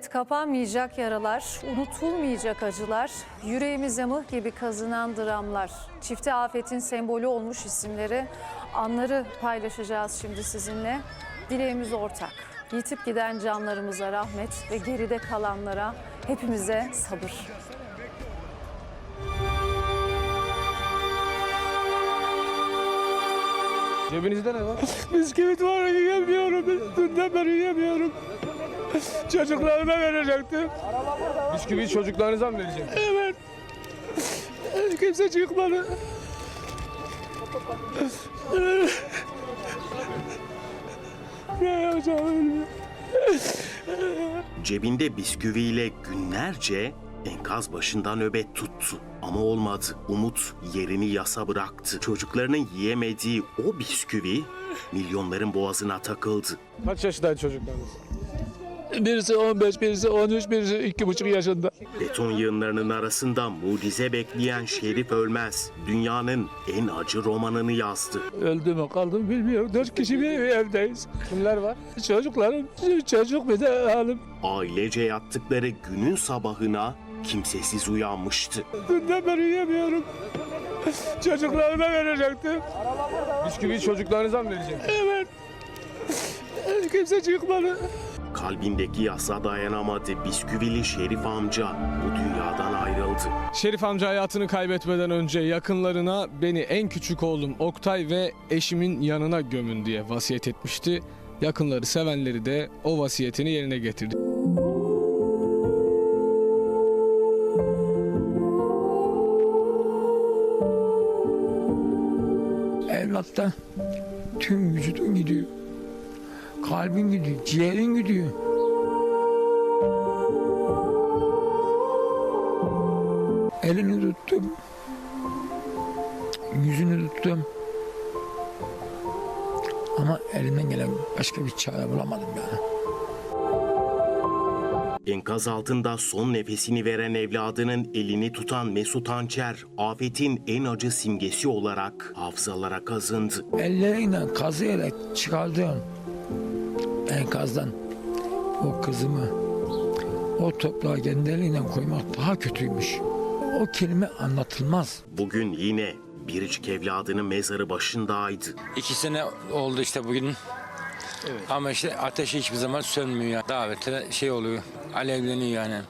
Evet kapanmayacak yaralar, unutulmayacak acılar, yüreğimize mıh gibi kazınan dramlar. Çifte afetin sembolü olmuş isimleri, anları paylaşacağız şimdi sizinle. Dileğimiz ortak. Yitip giden canlarımıza rahmet ve geride kalanlara hepimize sabır. Cebinizde ne var? Bisküvit var yiyemiyorum. Dünden beri yiyemiyorum. Çocuklarıma verecektim. Bisküviyi çocuklarınıza mı vereceksiniz? Evet. Kimse çıkmadı. Ne yapacağımı bilmiyorum. Cebinde bisküviyle günlerce enkaz başında nöbet tuttu. Ama olmadı. Umut yerini yasa bıraktı. Çocuklarının yiyemediği o bisküvi milyonların boğazına takıldı. Kaç yaşındaydı çocuklarınız? Birisi 15, birisi 13, birisi 2,5 yaşında. Beton yığınlarının arasında mucize bekleyen Şerif Ölmez dünyanın en acı romanını yazdı. Öldü mü kaldı mı bilmiyorum. Dört kişi bir evdeyiz. Kimler var? Çocuklarım, çocuk bir de hanım. Ailece yattıkları günün sabahına kimsesiz uyanmıştı. Dünden beri yiyemiyorum. Çocuklarıma verecektim. Bisküviyi çocuklarınıza mı vereceksiniz? Evet. Kimse çıkmadı. Kalbindeki yasa dayanamadı. Bisküvili Şerif amca bu dünyadan ayrıldı. Şerif amca hayatını kaybetmeden önce yakınlarına beni en küçük oğlum Oktay ve eşimin yanına gömün diye vasiyet etmişti. Yakınları, sevenleri de o vasiyetini yerine getirdi. Evlatta tüm vücudun gidiyor. Kalbin gidiyor, ciğerin gidiyor. Elini tuttum. Yüzünü tuttum. Ama elimden gelen başka bir çare bulamadım yani. Enkaz altında son nefesini veren evladının elini tutan Mesut Hançer, afetin en acı simgesi olarak hafızalara kazındı. Elleriyle kazıyarak çıkardığım enkazdan o kızımı o toprağa kendi eliyle koymak daha kötüymüş. O kelime anlatılmaz. Bugün yine biricik evladının mezarı başındaydı. İki sene oldu işte bugün. Ama işte ateş hiçbir zaman sönmüyor. Davete şey oluyor, alevleniyor yani.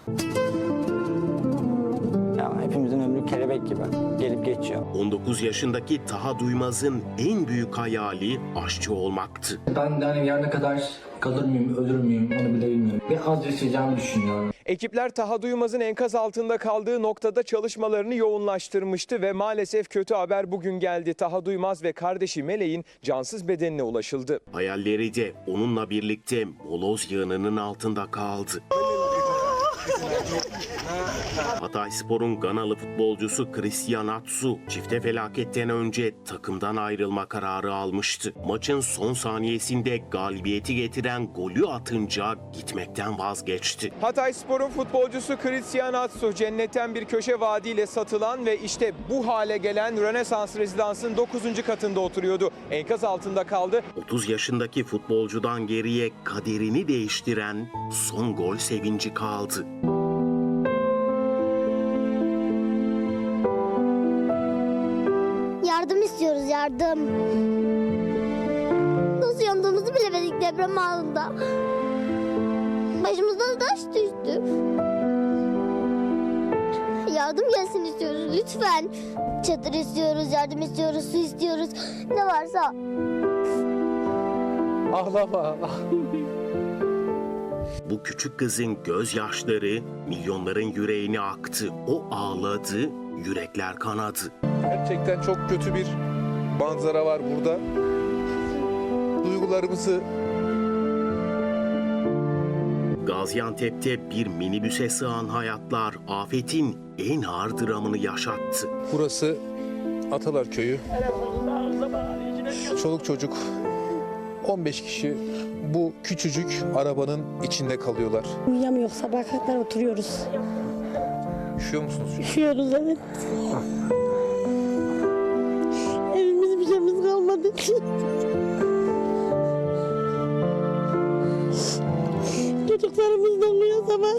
Kelebek gibi gelip geçiyor. 19 yaşındaki Taha Duymaz'ın en büyük hayali aşçı olmaktı. Ben de hani yarına kadar kalır mıyım, ölür müyüm onu bile bilmiyorum. Ve az yaşayacağımı düşünüyorum. Ekipler Taha Duymaz'ın enkaz altında kaldığı noktada çalışmalarını yoğunlaştırmıştı ve maalesef kötü haber bugün geldi. Taha Duymaz ve kardeşi Meleğin cansız bedenine ulaşıldı. Hayalleri de onunla birlikte moloz yığınının altında kaldı. Hatay Spor'un Ganalı futbolcusu Christian Atsu çifte felaketten önce takımdan ayrılma kararı almıştı. Maçın son saniyesinde galibiyeti getiren golü atınca gitmekten vazgeçti. Hatay Spor'un futbolcusu Christian Atsu cennetten bir köşe vaadiyle satılan ve işte bu hale gelen Rönesans Rezidans'ın 9. katında oturuyordu. Enkaz altında kaldı. 30 yaşındaki futbolcudan geriye kaderini değiştiren son gol sevinci kaldı. Yardım istiyoruz yardım. Nasıl yandığımızı bilemedik deprem anında. Başımızdan taş düştü. Yardım gelsin istiyoruz lütfen. Çadır istiyoruz, yardım istiyoruz, su istiyoruz. Ne varsa. Ağlama. Bu küçük kızın gözyaşları milyonların yüreğine aktı. O ağladı, yürekler kanadı. Gerçekten çok kötü bir manzara var burada. Duygularımızı Gaziantep'te bir minibüse sığan hayatlar afetin en ağır dramını yaşattı. burası Atalar Köyü. Çoluk çocuk 15 kişi bu küçücük arabanın içinde kalıyorlar. Uyuyamıyoruz sabah kadar oturuyoruz. Üşüyor musunuz? Üşüyoruz evet. Evimiz bir şeyimiz kalmadı ki. Çocuklarımızdan uyuyor sabah.